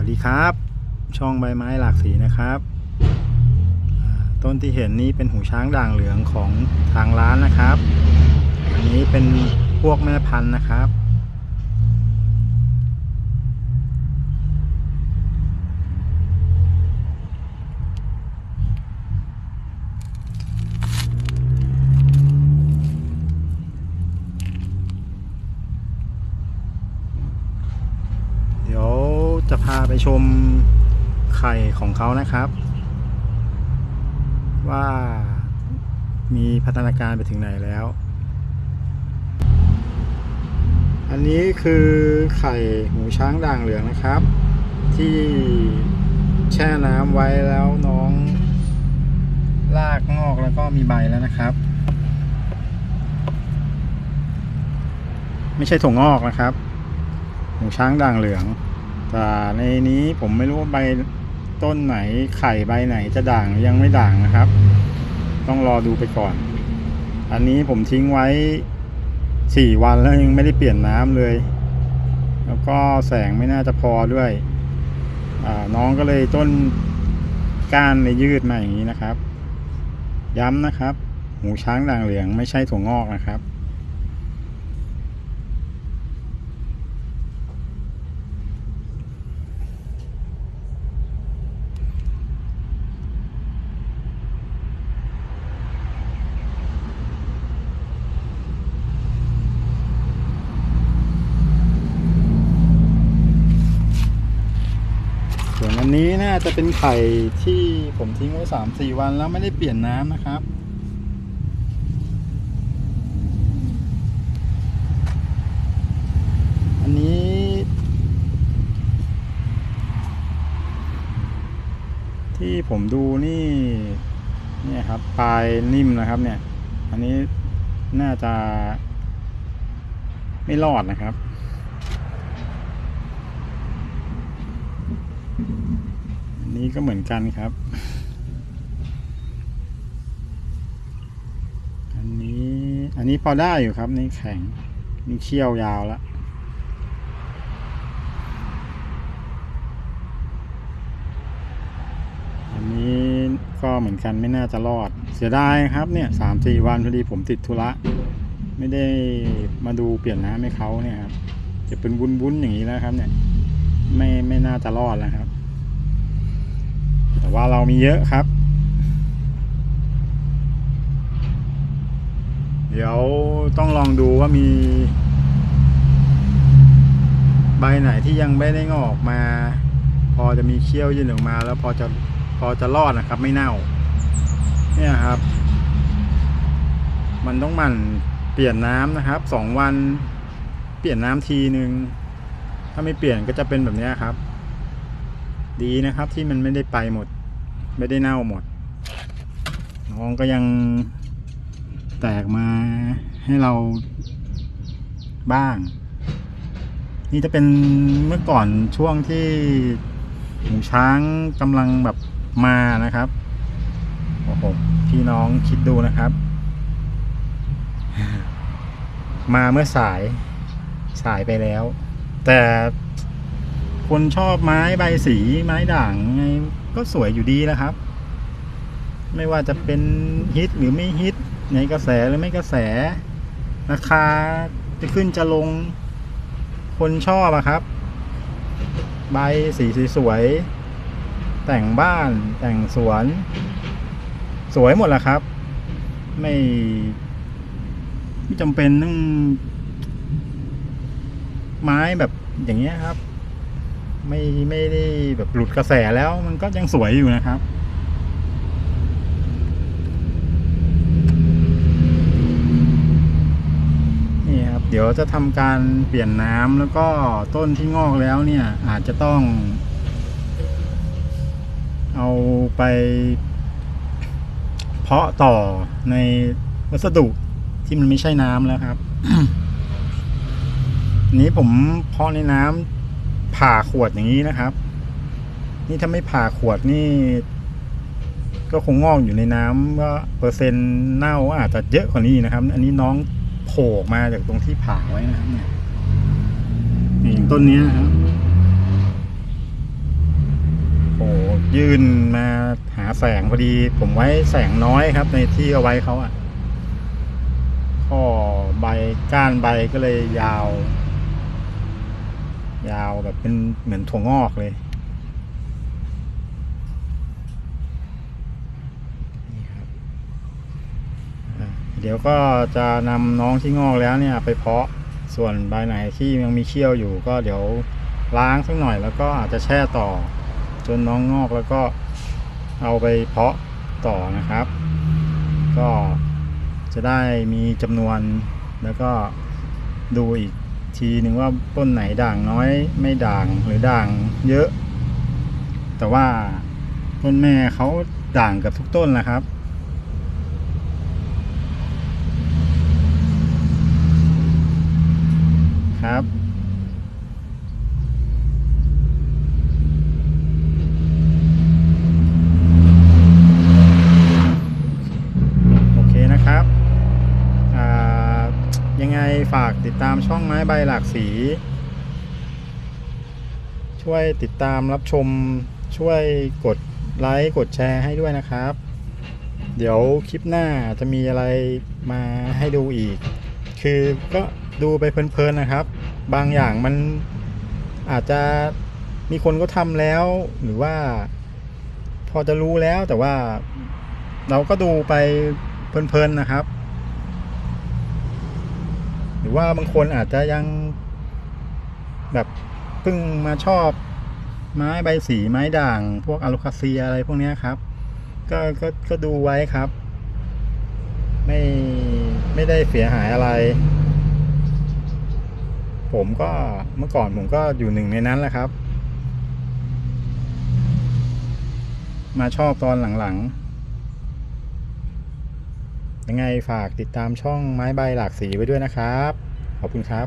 วัสดีครับ ช่องใบไม้หลากสีนะครับต้นที่เห็นนี้เป็นหูช้างด่างเหลืองของทางร้านนะครับ อันนี้เป็นพวกแม่พันธุ์นะครับ เดี๋ยว จะพาไปชมไข่ของเขานะครับ ว่ามีพัฒนาการไปถึงไหนแล้ว อันนี้คือไข่หูช้างด่างเหลืองนะครับ ที่แช่น้ำไว้แล้วน้องลากงอกแล้วก็มีใบแล้วนะครับ ไม่ใช่ถั่วงอกนะครับ หูช้างด่างเหลือง แต่ในนี้ผมไม่รู้ว่าใบต้นไหนไข่ใบไหนจะด่างยังไม่ด่างนะครับ ต้องรอดูไปก่อน อันนี้ผมทิ้งไว้สี่วันแล้วยังไม่ได้เปลี่ยนน้ำเลย แล้วก็แสงไม่น่าจะพอด้วยน้องก็เลยต้นก้านในยยืดมาอย่างนี้นะครับ ย้ำนะครับหูช้างด่างเหลืองไม่ใช่ถั่วงอกนะครับ นอันนี้น่าจะเป็นไข่ที่ผมทิ้งไว้สามสี่วันแล้วไม่ได้เปลี่ยนน้ำนะครับ อันนี้ ที่ผมดูนี่ เนี่ยครับปลายนิ่มนะครับเนี่ย อันนี้น่าจะไม่รอดนะครับ นนี้ก็เหมือนกันครับ อันนี้อันนี้พอได้อยู่ครับนี่แข็งนี่เขี้ยวยาวแล้วอันนี้ก็เหมือนกันไม่น่าจะรอด เสียดายครับเนี่ยสามสี่วันพอดีผมติดธุระไม่ได้มาดูเปลี่ยนน้ำให้เขาเนี่ยครับจะเป็นวุ้นๆอย่างนี้แล้วครับเนี่ยไม่ไม่น่าจะรอดแล้วครับ แต่ว่าเรามีเยอะครับ เดี๋ยวต้องลองดูว่ามี ใบไหนที่ยังไม่ได้งอกมา พอจะมีเขี้ยวยื่นออกมา แล้วพอจะพอจะรอดนะครับ ไม่เน่า เนี่ยครับ มันต้องหมั่นเปลี่ยนน้ำนะครับสองวัน เปลี่ยนน้ำทีหนึ่งถ้าไม่เปลี่ยนก็จะเป็นแบบนี้ครับ ดีนะครับที่มันไม่ได้ไปหมด ไม่ได้เน่าหมด น้องก็ยังแตกมาให้เราบ้าง นี่จะเป็นเมื่อก่อนช่วงที่หมูช้างกำลังแบบมานะครับโอ้โหพี่น้องคิดดูนะครับ มาเมื่อสายสายไปแล้ว แต่ คนชอบไม้ใบสีไม้ด่างไงก็สวยอยู่ดีแล้วครับ ไม่ว่าจะเป็นฮิตหรือไม่ฮิตในกระแสหรือไม่กระแส ราคาจะขึ้นจะลง คนชอบอะครับ ใบสีสวยๆแต่งบ้านแต่งสวน สวยหมดแหละครับ ไม่ไม่จำเป็นต้องไม้แบบอย่างเงี้ยครับ ไม่ไม่ได้แบบหลุดกระแสแล้วมันก็ยังสวยอยู่นะครับนี่ครับ เดี๋ยวจะทำการเปลี่ยนน้ำแล้วก็ต้นที่งอกแล้วเนี่ย อาจจะต้อง เอาไป เพาะต่อในวัสดุที่มันไม่ใช่น้ำแล้วครับนนี้ผมเพาะในน้ำ ผ่าขวดอย่างนี้นะครับ นี่ถ้าไม่ผ่าขวดนี่ ก็คงงอกอยู่ในน้ำว่าเปอร์เซ็นต์เน่าอาจจะเยอะกว่านี้นะครับ อันนี้น้องโผล่มาจากตรงที่ผ่าไว้นะครับเนี่ยอย่างต้นนี้นครับยื่นมาหาแสงพอดี ผมไว้แสงน้อยครับ ในที่เอาไว้เขาอะข้อใบก้านใบก็เลยยาว ยาวแบบเป็นเหมือนถั่วงอกเลยนี่ครับเดี๋ยวก็จะนำน้องที่งอกแล้วเนี่ยไปเพาะส่วนใบไหนที่ยังมีเขี้ยวอยู่ ก็เดี๋ยวล้างสักหน่อย แล้วก็อาจจะแช่ต่อ จนน้องงอกแล้วก็เอาไปเพาะต่อนะครับ ก็จะได้มีจำนวนแล้วก็ดูอีก ทีหนึ่งว่าต้นไหนด่างน้อยไม่ด่างหรือด่างเยอะ แต่ว่าต้นแม่เขาด่างกับทุกต้นนะครับ ครับ โอเคนะครับอ่ายังไง ฝากติดตามช่องไม้ใบหลากสี ช่วยติดตามรับชมช่วยกดไลค์กดแชร์ให้ด้วยนะครับ เดี๋ยวคลิปหน้าจะมีอะไรมาให้ดูอีก คือก็ดูไปเพลินๆนะครับ บางอย่างมันอาจจะมีคนก็ทำแล้ว หรือว่าพอจะรู้แล้วแต่ว่าเราก็ดูไปเพลินๆนะครับ รือว่าบางคนอาจจะยัง แบบเพิ่งมาชอบไม้ใบสีไม้ด่าง พวกอะลูคาเซียอะไรพวกนี้ครับ ก็ก็ก็ดูไว้ครับ ไม่ไม่ได้เสียหายอะไร ผมก็เมื่อก่อนผมก็อยู่หนึ่งในนั้นแหละครับ มาชอบตอนหลังๆ ยังไงฝากติดตามช่องไม้ใบหลากสีไว้ด้วยนะครับ ขอบคุณครับ